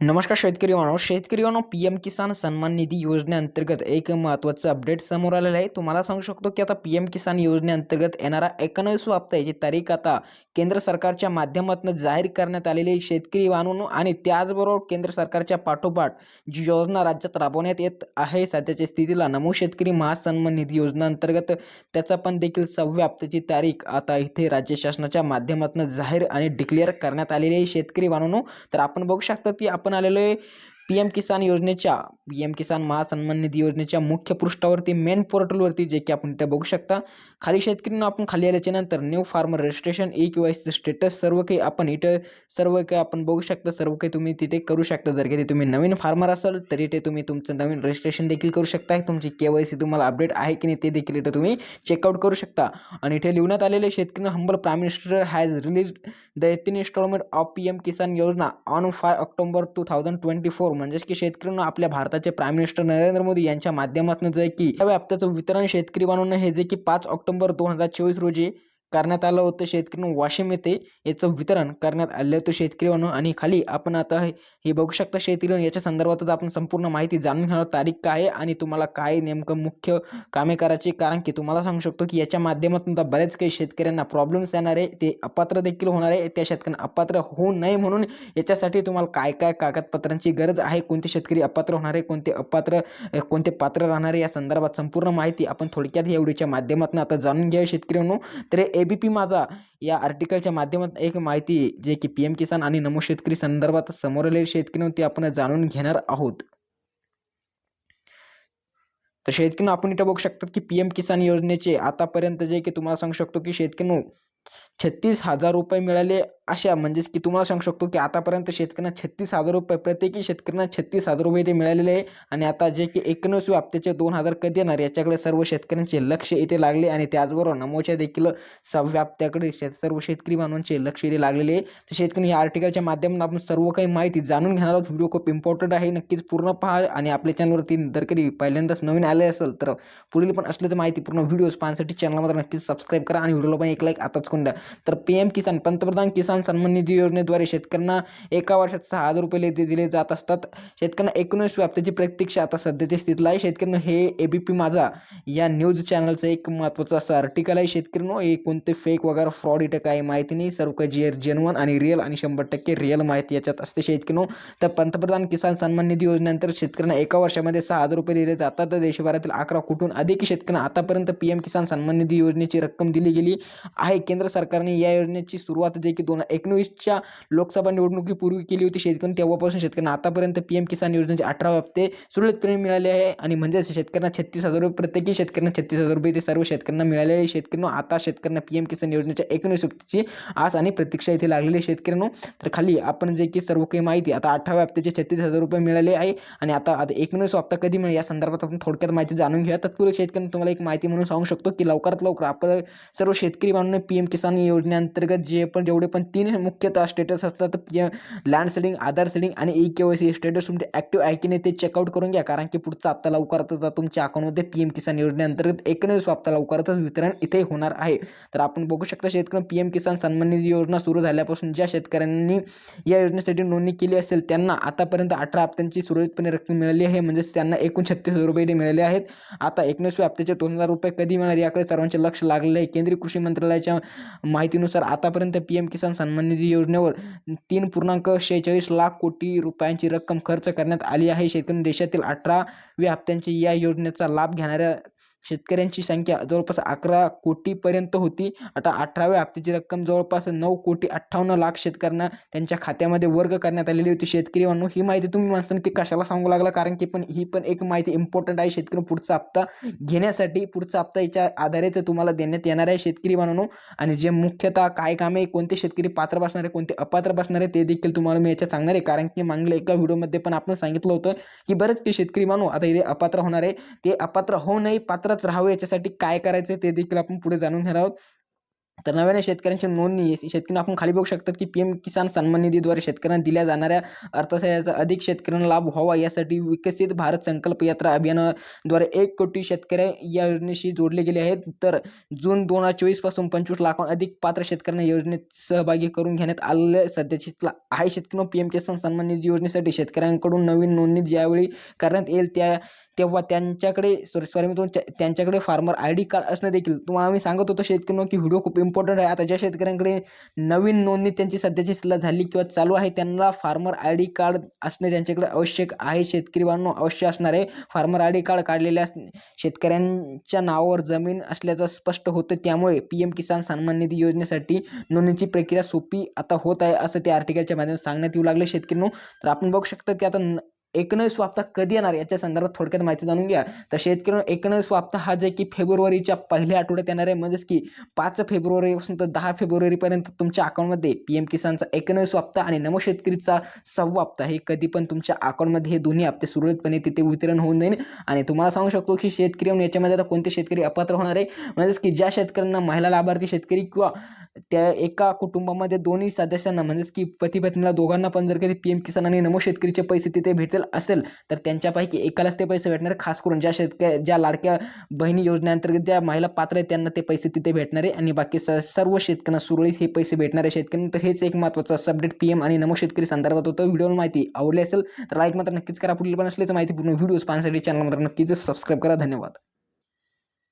नमस्कार शेतकरी मानव शेतकरी मानव पी एम किसान सन्मान निधी योजनेअंतर्गत एक महत्त्वाचं अपडेट समोर आलेलं आहे. तुम्हाला सांगू शकतो की आता पी एम किसान योजनेअंतर्गत येणारा एकोणवीसवा हप्ता याची तारीख आता केंद्र सरकारच्या माध्यमातून जाहीर करण्यात आलेली आहे. शेतकरी बांधवांनो आणि त्याचबरोबर केंद्र सरकारच्या पाठोपाठ जी योजना राज्यात राबवण्यात येत आहे सध्याच्या स्थितीला नमो शेतकरी महासन्मान निधी योजनेअंतर्गत त्याचा पण देखील सहाव्या हप्त्याची तारीख आता इथे राज्य शासनाच्या माध्यमातून जाहीर आणि डिक्लेअर करण्यात आलेली आहे. शेतकरी बांधवांनो तर आपण बघू शकता की आपण आलेलो आहे. पी एम किसान योजनेच्या पी एम किसान महासन्मान निधी योजनेच्या मुख्य पृष्ठावरती मेन पोर्टलवरती जे की आपण इथे बघू शकता. खाली शेतकऱ्यांना आपण खाली आल्याच्यानंतर न्यू फार्मर रजिस्ट्रेशन ई किंवा स्टेटस सर्व काही आपण इथं सर्व काही आपण बघू शकता सर्व काही तुम्ही तिथे करू शकता. जर की तुम्ही नवीन फार्मर असाल तर इथे तुम्ही तुमचं नवीन रजिस्ट्रेशन देखील करू शकता. तुमची के वाय सी तुम्हाला अपडेट आहे की नाही ते देखील इथं तुम्ही चेकआउट करू शकता. आणि इथे लिहिण्यात आलेले शेतकरी humble prime minister has release the eighteenth instalment of P M Kisan Yojana on five October two thousand twenty four म्हणजेच की शेतकऱ्यांना आपल्या भारताचे प्राईम मिनिस्टर नरेंद्र मोदी यांच्या माध्यमातून जे की या हप्त्याचं वितरण शेतकरी बनवणं हे जे की पाच ऑक्टोबर दोन हजार चोवीस रोजी करण्यात आलं होतं. शेतकरी वाशिम येथे याचं वितरण करण्यात आलं होतं शेतकरी आणि खाली आपण आता हे हे बघू शकता शेतकरी याच्या संदर्भातच आपण संपूर्ण माहिती जाणून घेणार तारीख काय आहे आणि तुम्हाला काय नेमकं मुख्य कामे करायची कारण की तुम्हाला सांगू शकतो की याच्या माध्यमातून तर बऱ्याच काही शेतकऱ्यांना प्रॉब्लेम्स येणार आहे. ते अपात्र देखील होणार आहे. त्या शेतकऱ्यांना अपात्र होऊ नये म्हणून याच्यासाठी तुम्हाला काय काय कागदपत्रांची गरज आहे? कोणते शेतकरी अपात्र होणार आहे? कोणते अपात्र कोणते पात्र राहणार आहे? या संदर्भात संपूर्ण माहिती आपण थोडक्यात या व्हिडिओच्या माध्यमातून आता जाणून घ्या शेतकऱ्यांनो तर ए बी पी माझा या आर्टिकलच्या माध्यमात एक माहिती जे की पी एम किसान आणि नमो शेतकरी संदर्भात समोर आलेले शेतकरी ते आपण जाणून घेणार आहोत. तर शेतकरी आपण इथं बघू शकतात की पी एम किसान योजनेचे आतापर्यंत जे की तुम्हाला सांगू शकतो की शेतकरी छत्तीस हजार रुपये मिळाले अशा म्हणजेच की तुम्हाला सांगू शकतो की आतापर्यंत शेतकऱ्यांना छत्तीस हजार रुपये प्रत्येकी शेतकऱ्यांना छत्तीस हजार रुपये ते मिळालेले आहे. आणि आता जे की एकोणवीसव्या हप्त्याचे दोन हजार कधी येणार याच्याकडे सर्व शेतकऱ्यांचे लक्ष येथे लागले आणि त्याचबरोबर नमोच्या देखील सहाव्या हप्त्याकडे शेत सर्व शेतकरी बांधवांचे लक्ष येथे लागलेले आहे. तर शेतकरी या आर्टिकलच्या माध्यमातून आपण सर्व काही माहिती जाणून घेणार आहोत. व्हिडिओ खूप इम्पॉर्टंट आहे. नक्कीच पूर्ण पहा आणि आपल्या चॅनलवरती जर कधी पहिल्यांदाच नवीन आले असेल तर पुढील पण असल्याचं माहिती पूर्ण व्हिडिओज पाहण्यासाठी चॅनलमध्ये नक्कीच सबस्क्राईब करा आणि व्हिडिओला पण एक लाईक आताच करून तर पी एम किसान पंतप्रधान किसान सन्मान निधी योजनेद्वारे शेतकऱ्यांना एका वर्षात सहा हजार रुपये लेते दिले जात असतात. शेतकऱ्यांना एकोणीस व्याप्तीची प्रत्यक्ष आता सध्याच्या स्थितीला आहे. शेतकऱ्यांना हे ए बी पी माझा या न्यूज चॅनलचं एक महत्त्वाचं असं आर्टिकल आहे. शेतकऱ्यांनो हे कोणते फेक वगैरे फ्रॉड इटं काय माहिती नाही. सर्व काही जे जेन्युन आणि रिअल आणि शंभर टक्के रिअल माहिती याच्यात असते शेतकऱ्यांनो. तर पंतप्रधान किसान सन्मान निधी योजनेनंतर शेतकऱ्यांना एका वर्षामध्ये सहा हजार रुपये दिले जातात. तर देशभरातील अकरा कुठून अधिक शेतकऱ्यांना आतापर्यंत पी एम किसान सन्मान निधी योजनेची रक्कम दिली गेली आहे. केंद्र सरकारने या योजनेची सुरुवात जे की दोन एकोणीसच्या एकोणवीसच्या लोकसभा निवडणुकीपूर्वी केली होती शेतकरी तेव्हापासून शेतकऱ्यांना आतापर्यंत पी एम किसान योजनेचे अठरा हप्ते सुरळीतपणे मिळाले आहे. आणि म्हणजेच शेतकऱ्यांना छत्तीस हजार रुपये प्रत्येकी शेतकऱ्यांना छत्तीस हजार रुपये ते सर्व शेतकऱ्यांना मिळाले आहे. शेतकऱ्यांना आता शेतकऱ्यांना पी एम किसान योजनेच्या एकोणीस हप्त्याची आस आणि प्रतीक्षा इथे लागलेली शेतकऱ्यांनो तर खाली आपण जे की सर्व काही माहिती आता अठराव्या हप्त्याचे छत्तीस हजार रुपये मिळाले आहे. आणि आता आता एकोणीस हप्ता कधी मिळेल या संदर्भात आपण थोडक्यात माहिती जाणून घेऊया. तत्पूर्वी शेतकऱ्यांना तुम्हाला एक माहिती म्हणून सांगू शकतो की लवकरात लवकर आपण सर्व शेतकरी बांधून पी एम किसान योजनेअंतर्गत जे पण जेवढे पण तीन मुख्यतः स्टेटस असतात लँड सेडिंग आधार सेडिंग आणि e K Y C status तुमचे ॲक्टिव्ह आहे की नाही ते चेकआउट करून घ्या. कारण की पुढचा हप्ता लवकरात तुमच्या अकाउंटमध्ये पी एम किसान योजनेअंतर्गत एकोणीस हप्ता लवकरातच वितरण इथे होणार आहे. तर आपण बघू शकता शेतकरी पी एम किसान सन्मान निधी योजना सुरू झाल्यापासून ज्या शेतकऱ्यांनी या योजनेसाठी नोंदणी केली असेल त्यांना आतापर्यंत अठरा हप्त्यांची सुरळीतपणे रक्कम मिळाली आहे. म्हणजेच त्यांना एकूण छत्तीस रुपये मिळाले आहेत. आता एकोणीसव्या हप्त्याचे दोन हजार रुपये कधी मिळणार याकडे सर्वांचे लक्ष लागले आहे. केंद्रीय कृषी मंत्रालयाच्या माहितीनुसार आतापर्यंत पी एम किसान सन्मान निधी योजनेवर तीन पूर्णांक शेहेचाळीस लाख कोटी रुपयांची रक्कम खर्च करण्यात आली आहे. शेतकरी देशातील अठराव्या हप्त्यांची या योजनेचा लाभ घेणाऱ्या शेतकऱ्यांची संख्या जवळपास अकरा कोटीपर्यंत होती. आता अठराव्या हप्त्याची रक्कम जवळपास नऊ कोटी अठ्ठावन्न लाख शेतकऱ्यांना त्यांच्या खात्यामध्ये वर्ग करण्यात आलेली होती. शेतकरी म्हणून ही माहिती तुम्ही म्हणसान की कशाला सांगू लागला? कारण की पण ही पण एक माहिती इम्पॉर्टंट आहे शेतकरी पुढचा हप्ता घेण्यासाठी. पुढचा हप्ता याच्या आधारेच तुम्हाला देण्यात येणार आहे शेतकरी म्हणून आणि जे मुख्यतः काय कामे कोणते शेतकरी पात्र बसणार आहे कोणते अपात्र बसणार आहे ते देखील तुम्हाला मी याच्यात सांगणार आहे. कारण की मागल्या एका व्हिडिओमध्ये पण आपण सांगितलं होतं की बरेच काही शेतकरी मानू आता इथे अपात्र होणार आहे. ते अपात्र होऊ नये क्षेत्रात राहावं याच्यासाठी काय करायचं ते देखील आपण पुढे जाणून घेणार आहोत. तर नव्याने शेतकऱ्यांची नोंदणी शेतकऱ्यांना शेतकरी आपण खाली बघू शकतात की पी एम किसान सन्मान निधीद्वारे शेतकऱ्यांना दिल्या जाणाऱ्या अर्थसहाय्याचा अधिक शेतकऱ्यांना लाभ व्हावा यासाठी विकसित भारत संकल्प यात्रा अभियानाद्वारे एक कोटी शेतकरी या योजनेशी जोडले गेले आहेत. तर जून दोन हजार चोवीसपासून पंचवीस लाखाहून अधिक पात्र शेतकऱ्यांना योजनेत सहभागी करून घेण्यात आलेले सध्याची आहे. शेतकऱ्यांनो पी एम किसान सन्मान निधी योजनेसाठी शेतकऱ्यांकडून नवीन नोंदणी ज्यावेळी करण्यात येईल त्या तेव्हा त्यांच्याकडे सॉरी सॉरी मी तुमच्या त्यांच्याकडे फार्मर आय डी कार्ड असणं देखील तुम्हाला मी सांगत होतो शेतकऱ्यांना की व्हिडिओ खूप इम्पॉर्टंट आहे. आता ज्या शेतकऱ्यांकडे नवीन नोंदणी त्यांची सध्याची सल्ला झाली किंवा चालू आहे त्यांना फार्मर आय डी कार्ड असणे त्यांच्याकडे आवश्यक आहे. शेतकरी बांधव अवश्य असणार आहे. फार्मर आय डी कार्ड काढलेल्या शेतकऱ्यांच्या नावावर जमीन असल्याचं स्पष्ट होतं. त्यामुळे पी एम किसान सन्मान निधी योजनेसाठी नोंदणीची प्रक्रिया सोपी आता होत आहे असं त्या आर्टिकलच्या माध्यमातून सांगण्यात येऊ लागले. शेतकऱ्यांनो तर आपण बघू शकता की आता न- एकनवीस हप्ता कधी येणार? याच्या संदर्भात थोडक्यात माहिती जाणून घ्या. तर शेतकऱ्यांनो एकनवीस हप्ता हा जे की फेब्रुवारीच्या पहिल्या आठवड्यात येणार आहे. म्हणजेच की पाच फेब्रुवारीपासून तर दहा फेब्रुवारीपर्यंत तुमच्या अकाउंटमध्ये पी एम किसानचा एकनवीस हप्ता आणि नमो शेतकरीचा सहावा हप्ता हे कधी पण तुमच्या अकाउंटमध्ये हे दोन्ही हप्ते सुरळीतपणे तिथे वितरण होऊन जाईल. आणि तुम्हाला सांगू शकतो की शेतकरी म्हणून याच्यामध्ये आता कोणते शेतकरी अपात्र होणार आहे? म्हणजेच की ज्या शेतकऱ्यांना महिला लाभार्थी शेतकरी किंवा त्या एका कुटुंबामध्ये दोन्ही सदस्यांना म्हणजेच की पती पत्नीला दोघांना पण जर कधी पी एम किसान आणि नमो शेतकरीचे पैसे तिथे भेटेल असेल तर त्यांच्यापैकी एकालाच ते पैसे भेटणार. खास करून ज्या शेतकऱ्या ज्या लाडक्या बहिणी योजनेअंतर्गत ज्या महिला पात्र आहेत त्यांना ते पैसे तिथे भेटणार. आहे आणि बाकी स सर्व शेतकऱ्यांना सुरळीत हे पैसे भेटणार आहे शेतकऱ्यांना तर हेच एक महत्त्वाचं अपडेट पी एम आणि नमो शेतकरी संदर्भात होतं. व्हिडिओ माहिती आवडली असेल तर लाईक मात्र नक्कीच करा. पुढील पण असल्याचं माहितीपूर्ण व्हिडिओज पाहण्यासाठी चॅनल मात्र नक्कीच सबस्क्राईब करा. धन्यवाद.